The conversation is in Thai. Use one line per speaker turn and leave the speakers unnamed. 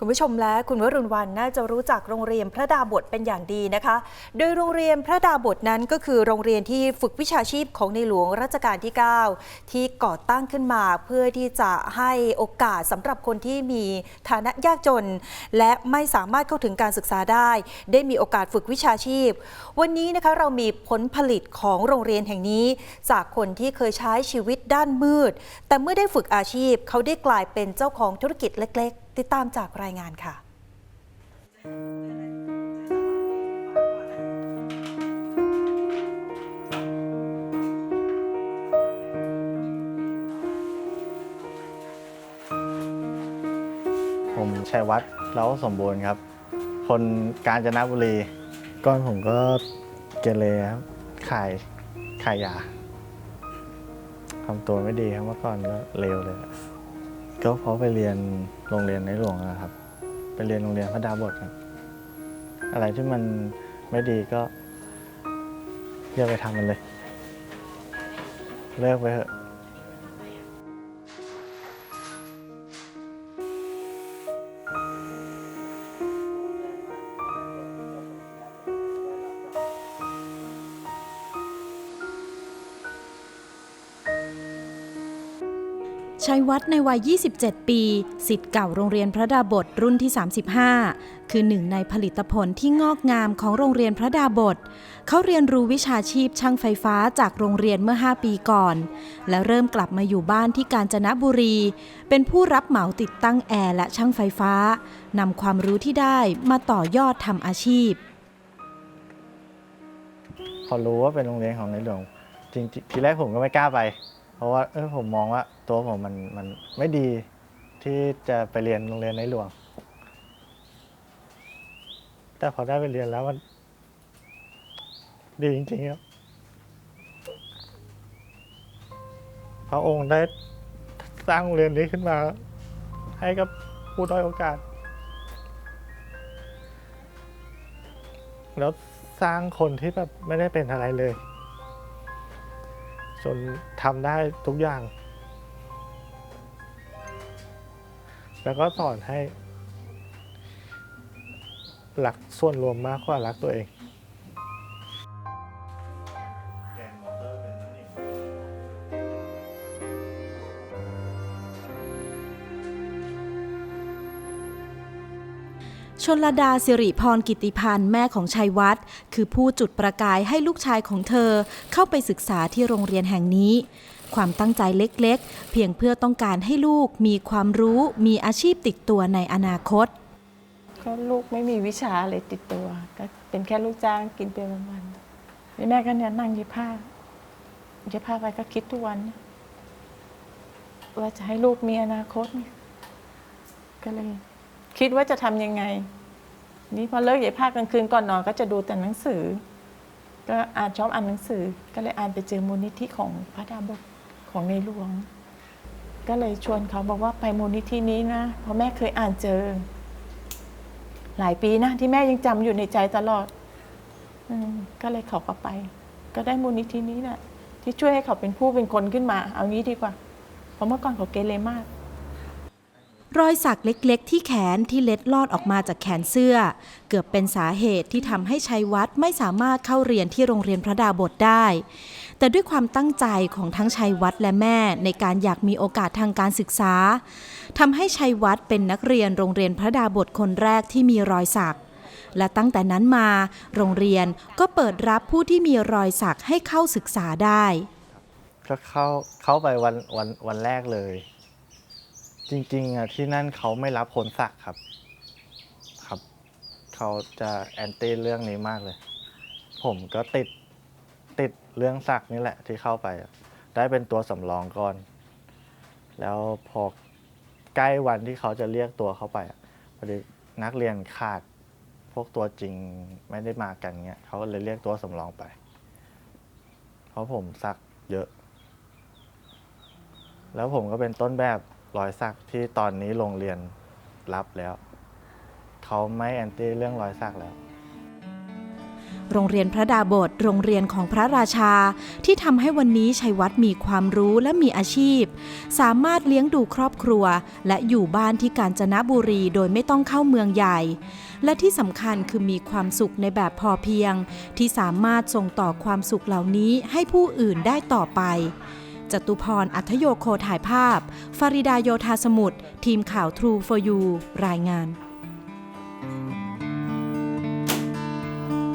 คุณผู้ชมและคุณวรุณวันน่าจะรู้จักโรงเรียนพระดาบทเป็นอย่างดีนะคะ โดยโรงเรียนพระดาบทนั้นก็คือโรงเรียนที่ฝึกวิชาชีพของในหลวงรัชกาลที่ 9 ที่ก่อตั้งขึ้นมาเพื่อที่จะให้โอกาสสำหรับคนที่มีฐานะยากจน และไม่สามารถเข้าถึงการศึกษาได้ ได้มีโอกาสฝึกวิชาชีพ วันนี้นะคะเรามีผลผลิตของโรงเรียนแห่งนี้ จากคนที่เคยใช้ชีวิตด้านมืด แต่เมื่อได้ฝึกอาชีพเขาได้กลายเป็นเจ้าของธุรกิจเล็ก ติดตามจากรายงานค่ะ
ผมชัยวัฒน์เล้าสมบูรณ์ครับ คนกาญจนบุรีก่อนผมก็เกเรครับ ขาย ขายยาทำตัวไม่ดีครับเมื่อก่อนก็เลวเลย ก็เพราะไปเรียนโรงเรียนในหลวงนะครับ ไปเรียนโรงเรียนพระดาบทครับ อะไรที่มันไม่ดีก็อย่าไปทำมันเลย เลิกไปเถอะ
ชัยวัฒน์ในวัย 27 ปี สิทธิ์เก่าโรงเรียนพระดาบทรุ่นที่ 35 คือหนึ่งในผลิตผลที่งอกงามของโรงเรียนพระดาบท เขาเรียนรู้วิชาชีพช่างไฟฟ้าจากโรงเรียนเมื่อ 5 ปีก่อน และเริ่มกลับมาอยู่บ้านที่กาญจนบุรี เป็นผู้รับเหมาติดตั้งแอร์และช่างไฟฟ้านำความรู้ที่ได้มาต่อยอดทำอาชีพ
พอรู้ว่าเป็นโรงเรียนของในหลวงจริงๆทีแรกผมก็ไม่กล้าไป เพราะว่าเออผมมองว่าตัวผมมันมันไม่ดีที่จะไปเรียนโรงเรียนในหลวง แต่พอได้ไปเรียนแล้วมันดีจริงๆครับ พระองค์ได้สร้างโรงเรียนนี้ขึ้นมา ให้กับผู้ด้อยโอกาส แล้วสร้างคนที่แบบไม่ได้เป็นอะไรเลย จนทำได้ทุกอย่าง แล้วก็สอนให้รักส่วนรวมมากกว่ารักตัวเอง
ชนลดาสิริพรกิติพันธ์แม่ของชัยวัฒน์คือผู้จุดประกายให้ลูกชายของเธอเข้าไปศึกษาที่โรงเรียนแห่งนี้ ความตั้งใจเล็กๆ เพียงเพื่อต้องการให้ลูกมีความรู้มีอาชีพติดตัวในอนาคต
ก็ลูกไม่มีวิชาอะไรติดตัว ก็เป็นแค่ลูกจ้างกินเป็นวันๆแม่ก็เนี่ยนั่งเย็บผ้าเย็บผ้าไปก็คิดทุกวันว่าจะให้ลูกมีอนาคตก็เลย คิดว่าจะทำยังไง นี่พอเลิกเย็บผ้ากลางคืนก่อนนอนก็จะดูแต่หนังสือ ก็อ่านชอบอ่านหนังสือ ก็เลยอ่านไปเจอมูลนิธิของพระดาบทของในหลวง ก็เลยชวนเขาบอกว่าไปมูลนิธินี้นะเพราะแม่เคยอ่านเจอ หลายปีนะที่แม่ยังจำอยู่ในใจตลอดอก็เลยเขาก็ไป ก็ได้มูลนิธินี้แหละที่ช่วยให้เขาเป็นผู้เป็นคนขึ้นมา เอางี้ดีกว่าเพราะเมื่อก่อนเขาเกเรมาก
รอยสักเล็กๆ ที่แขนที่เล็ดลอดออกมาจากแขนเสื้อ เกือบเป็นสาเหตุที่ทำให้ชัยวัฒน์ไม่สามารถเข้าเรียนที่โรงเรียนพระดาบทได้ แต่ด้วยความตั้งใจของทั้งชัยวัฒน์และแม่ในการอยากมีโอกาสทางการศึกษาทำให้ชัยวัฒน์เป็นนักเรียนโรงเรียนพระดาบทคนแรกที่มีรอยสักและตั้งแต่นั้นมา โรงเรียนก็เปิดรับผู้ที่มีรอยสักให้เข้าศึกษาได้
ก็เข้าเข้าไปวันวันวันแรกเลย ริงๆอะที่นั่นเขาไม่รับคนสักครับ ครับ เขาจะแอนตี้เรื่องนี้มากเลย ผมก็ติดติดเรื่องสักนี่แหละที่เข้าไปอะได้เป็นตัวสำรองก่อน แล้วพอใกล้วันที่เขาจะเรียกตัวเข้าไปอะพอดีนักเรียนขาดพวกตัวจริงไม่ได้มากันเงี้ยเขาก็เลยเรียกตัวสำรองไป เพราะผมสักเยอะ แล้วผมก็เป็นต้นแบบ รอยสักที่ตอนนี้โรงเรียนรับแล้ว เขาไม่แอนตี้เรื่องรอยสักแล้ว
โรงเรียนพระดาบท โรงเรียนของพระราชา ที่ทำให้วันนี้ชัยวัฒน์มีความรู้และมีอาชีพ สามารถเลี้ยงดูครอบครัว และอยู่บ้านที่กาญจนบุรีโดยไม่ต้องเข้าเมืองใหญ่ และที่สำคัญคือมีความสุขในแบบพอเพียง ที่สามารถส่งต่อความสุขเหล่านี้ให้ผู้อื่นได้ต่อไป จตุพรอัธโยโคถ่ายภาพ ฟาริดาโยธาสมุทรทีมข่าว True for You รายงาน